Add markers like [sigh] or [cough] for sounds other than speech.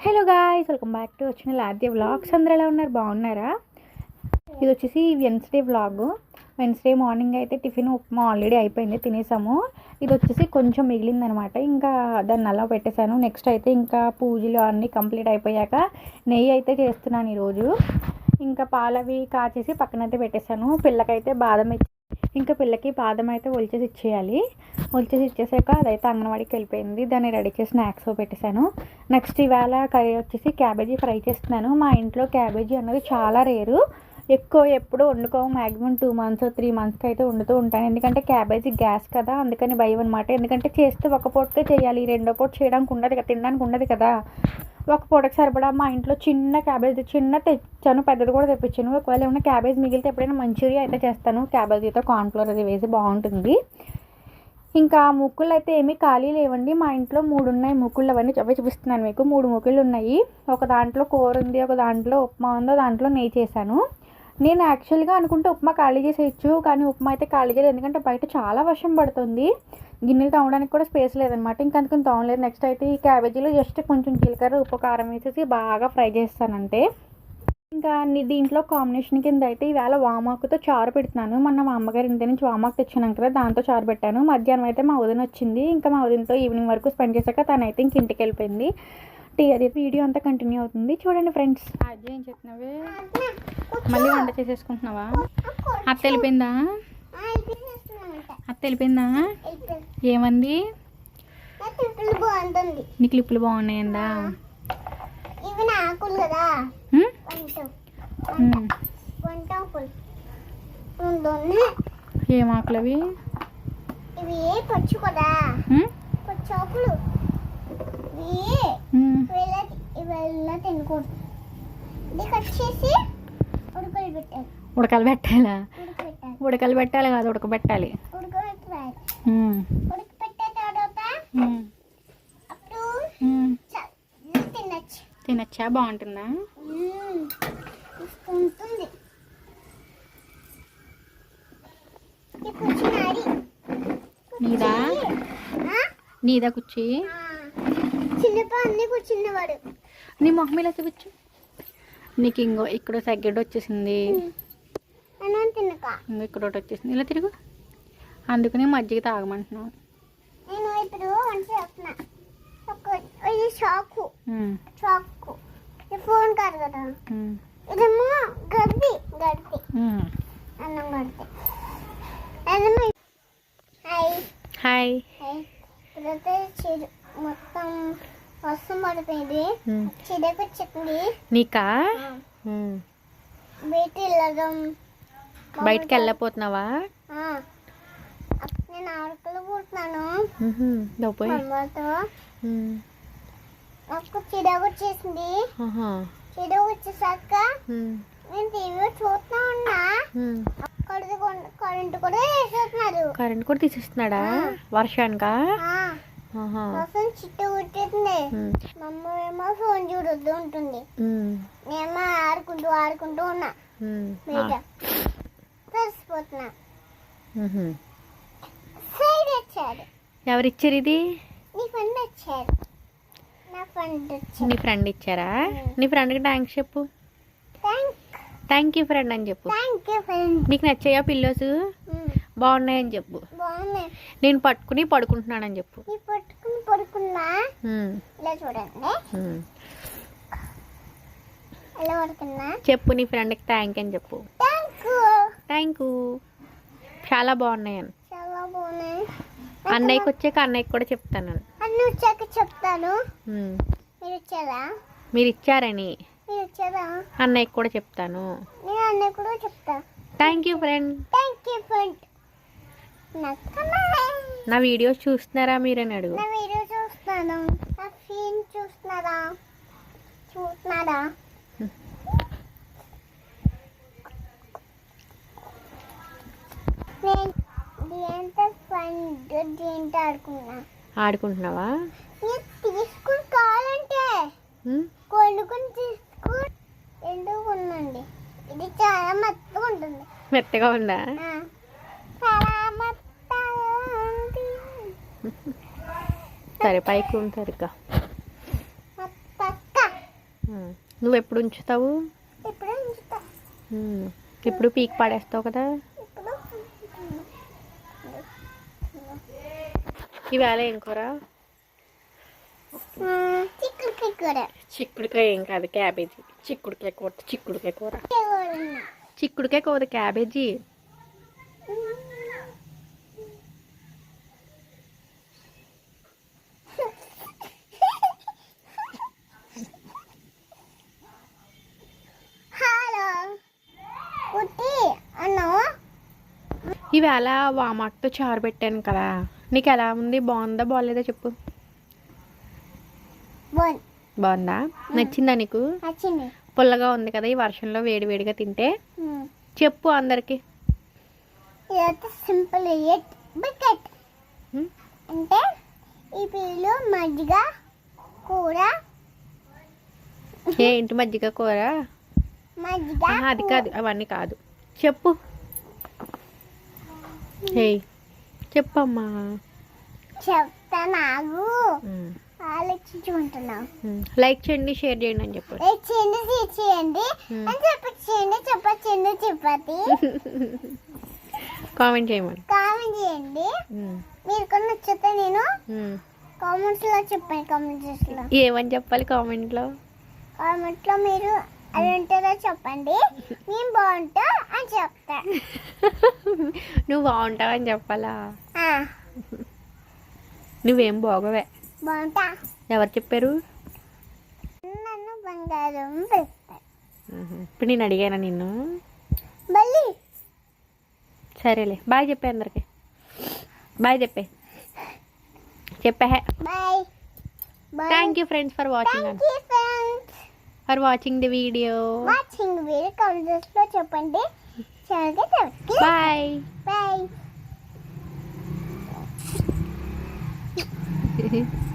Hello guys welcome back to వచ్చిన Aadya vlogs అందరూ ఎలా ఉన్నారు? బాగున్నారా? ఇది వచ్చేసి వెన్స్డే వ్లాగ్ వెన్స్డే మార్నింగ్ అయితే టిఫిన్ ఉప్మా ఆల్రెడీ అయిపోయింది తినేసాము. ఇది వచ్చేసి కొంచెం మిగిలిందనమాట. ఇంకా దాన్ని అలా పెట్టేశాను. నెక్స్ట్ అయితే ఇంకా పూజలు అన్నీ కంప్లీట్ అయిపోయాక నెయ్యి అయితే చేస్తున్నాను ఈరోజు. ఇంకా పాలవి కాచేసి పక్కనైతే పెట్టేశాను. పిల్లకైతే బాదం ఇంకా పిల్లకి పాదం అయితే ఒలిచేసి ఇచ్చేయాలి. ఒలిచేసి ఇచ్చేసాక అదైతే అంగన్వాడికి వెళ్ళిపోయింది. దాన్ని రెడీ చేసి స్నాక్స్ పెట్టేశాను. నెక్స్ట్ ఇవాళ కర్రీ వచ్చేసి క్యాబేజీ ఫ్రై చేస్తున్నాను. మా ఇంట్లో క్యాబేజీ అన్నది చాలా రేరు. ఎక్కువ ఎప్పుడు వండుకోము. మ్యాక్సిమం టూ మంత్స్ త్రీ మంత్స్కి అయితే వండుతూ ఉంటాను. ఎందుకంటే క్యాబేజీ గ్యాస్ కదా. అందుకని భయం అనమాట ఎందుకంటే చేస్తే ఒక పూటకే చేయాలి. రెండో పూట చేయడానికి ఉండదు కదా తినడానికి ఉండదు కదా. ఒక పూటకి సరిపడా మా ఇంట్లో చిన్న క్యాబేజ్ చిన్న తెచ్చాను పెద్దది కూడా తెప్పించాను. ఒకవేళ ఏమైనా క్యాబేజ్ మిగిలితే ఎప్పుడైనా మంచూరియా అయితే చేస్తాను. క్యాబేజీతో కార్న్ఫ్లోర్ అది వేసి బాగుంటుంది. ఇంకా ముక్కులు అయితే ఏమీ ఖాళీ లేవండి. మా ఇంట్లో మూడు ఉన్నాయి ముక్కులు అవన్నీ చెప్పి చూపిస్తున్నాను మీకు. మూడు ముక్కులు ఉన్నాయి. ఒక దాంట్లో కూర ఉంది ఒక దాంట్లో ఉప్మా ఉందో దాంట్లో నెయ్యి చేశాను. నేను యాక్చువల్గా అనుకుంటే ఉప్మా ఖాళీ చేసేయచ్చు కానీ ఉప్మా అయితే ఖాళీ చేయలేదు. ఎందుకంటే బయట చాలా వర్షం పడుతుంది. గిన్నెలు తవ్వడానికి కూడా స్పేస్ లేదనమాట ఇంకా అందుకని తోమలేదు. నెక్స్ట్ అయితే ఈ క్యాబేజీలో జస్ట్ కొంచెం జీలకర్ర ఉప్పు కారం వేసేసి బాగా ఫ్రై చేస్తానంటే ఇంకా దీంట్లో కాంబినేషన్ కింద అయితే ఈవేళ వామాకుతో చారు పెడుతున్నాను. మొన్న మా అమ్మగారి ఇంటి నుంచి వామాకు తెచ్చాను కదా దాంతో చారు పెట్టాను. మధ్యాహ్నం అయితే మా వదిన వచ్చింది. ఇంకా మా వదినతో ఈవినింగ్ వరకు స్పెండ్ చేశాక తనైతే ఇంక ఇంటికి వెళ్ళిపోయింది. టీ అది వీడియో అంతా కంటిన్యూ అవుతుంది. చూడండి ఫ్రెండ్స్ అజ్జి ఏం చెప్తున్నావే మళ్ళీ వంట చేసేసుకుంటున్నావా? అత్త వెళ్ళిపోయిందా? అత్త వెళ్ళిపోయిందా ఏమంది? నీ క్లిప్పులు బాగున్నాయందా? ఏం ఆకులు అవి? ఉడకలు పెట్టాలి. ఉడకలు పెట్టాలా? ఉడకబెట్టాలి ఉడకలు పెట్టాలి కాదు ఉడకబెట్టాలి. తినచ్చు. బాగుంటుందా? నీదా? నీదా? అన్ని కూర్చున్నవాడు. నీ మొహం ఇలా చూపించు నీకు ఇంకో ఇక్కడ సగ్గడ్డ వచ్చేసింది. ఇంకో ఇక్కడ ఒకటి వచ్చేసింది. ఇలా తిరుగు. అందుకని మజ్జిగ తాగమంటున్నావు. నేను ఇప్పుడు వంట ఇది చాకు. చాకు. ఫోన్ కాదు. ఇదేమో గడ్డి. గడ్డి. ఉమ్. అన్నం గడ్డి. అదేమో హాయ్. హాయ్. హాయ్. ఇప్పుడైతే చిరు మొత్తం వర్షం పడిపోయింది వచ్చింది నీకా. బయట వెళ్ళడం. బయటికి వెళ్ళపోతున్నావా? ఆ. అప్పుడు నేను ఆడకలు పుడుతున్నాను పోయి అమ్మతో నాకు చిడకు వచ్చేసింది. చిడకు వచ్చేసాక నేను టీవీ చూస్తా ఉన్నా. కరెంటు కూడా వేసేస్తున్నారు కరెంట్ కూడా తీసేస్తున్నాడా? వర్షానికా. వర్షం చిట్టు కొట్టేస్తుంది ఉమ్. మా అమ్మ ఏమో ఫోన్ చూడొద్దు ఉంటుంది. నేమో ఆడుకుంటూ ఆడుకుంటూ ఉన్నా. బయట. తడిసిపోతున్నా. వచ్చాడు ఎవరిచ్చారు ఇది? నీ ఫ్రెండ్ వచ్చాడు నా ఫ్రెండ్ నీ ఫ్రెండ్ ఇచ్చారా? నీ ఫ్రెండ్కి థ్యాంక్స్ చెప్పు. థ్యాంక్ యూ ఫ్రెండ్ అని చెప్పు. నీకు నచ్చాయా పిల్లోస్ బాగున్నాయని చెప్పు. నేను పట్టుకుని పడుకుంటున్నానని చెప్పు. పట్టుకుని పడుకున్నా. ఇలా చూడండి. ఉమ్. ఎలా పడుకున్నా? చెప్పు నీ ఫ్రెండ్కి థ్యాంక్ అని చెప్పు. థ్యాంక్ యూ చాలా బాగున్నాయని. చాలా బాగున్నాయి. అన్నయ్యకి వచ్చాక అన్నయ్యకి కూడా చెప్తాను. అన్ని వచ్చాక చెప్తాను. మీరు మీరు ఇచ్చారని మీరు అన్నయ్యకి కూడా చెప్తాను. నేను అన్నీ కూడా చెప్తా. Thank you friend. Thank you friend. నా వీడియోస్ చూస్తున్నారా మీరని అడుగు నా వీడియో చూస్తాను నా ఫీన్ చూస్తున్నారా? చూస్తున్నారా? నేను ఆడుకుంటున్నావా? నేను తీసుకుని కావాలంటే. కొనుక్కొని తీసుకుని ఎందుకు ఉందండి ఇది చాలా మెత్తగా ఉంటుంది. మెత్తగా ఉందా? సరే పైకి ఉంటారు ఇక. నువ్వు ఎప్పుడు ఉంచుతావు. ఇప్పుడు పీక్ పాడేస్తావు కదా ఇప్పుడు ఈవేళ ఏం కూర? చిక్కుడుకి కూర. చిక్కుడుకాయ ఏం కాదు క్యాబేజీ. చిక్కుడుకాయ కూర. చిక్కుడుకాయ కూర. చిక్కుడుకాయ కూర క్యాబేజీ హలో కుట్టి అన్ను ఈవేళ వామాకుతో చారు పెట్టాను కదా. నీకు ఎలా ఉంది? బాగుందా? బాగలేదా చెప్పు. బాగుందా. నచ్చిందా నీకు? పుల్లగా ఉంది కదా ఈ వర్షంలో వేడి వేడిగా తింటే చెప్పు అందరికి. సింపుల్ బికెట్. అంటే ఈ మజ్జిగ కూర. ఏంటి మజ్జిగ కూర? అది. కాదు అవన్నీ కాదు. చెప్పు. హే చెప్పమ్మా. చెప్తా నాకు ఉమ్. లైక్ చేయండి షేర్ చేయండి అని చెప్పు చేయండి షేర్ చేయండి. అని చెప్పచ్చేయండి చెప్పచ్చండి చెప్పతి కామెంట్ చేయమని. కామెంట్ చేయండి. మీరు కూడా నచ్చితే నేను. కామెంట్స్లో చెప్పండి కామెంట్స్లో ఏమని చెప్పాలి కామెంట్లో? కామెంట్లో మీరు అది ఉంటుందో చెప్పండి. నేను బాగుంటా అని చెప్తా. [laughs] నువ్వు బాగుంటావని చెప్పాలా? ఆ, నువ్వేం బాగోవే. బాగుంటా. ఎవరు చెప్పారు? నన్ను బంగారం. ఇప్పుడు నేను అడిగానా నిన్ను? మళ్ళీ. సరేలే. బాయ్ చెప్పే అందరికి. బాయ్ చెప్పే. చెప్పే. Bye. Thank you friends for watching for watching the video watching video కామెంట్స్లో చెప్పండి. Bye bye [laughs]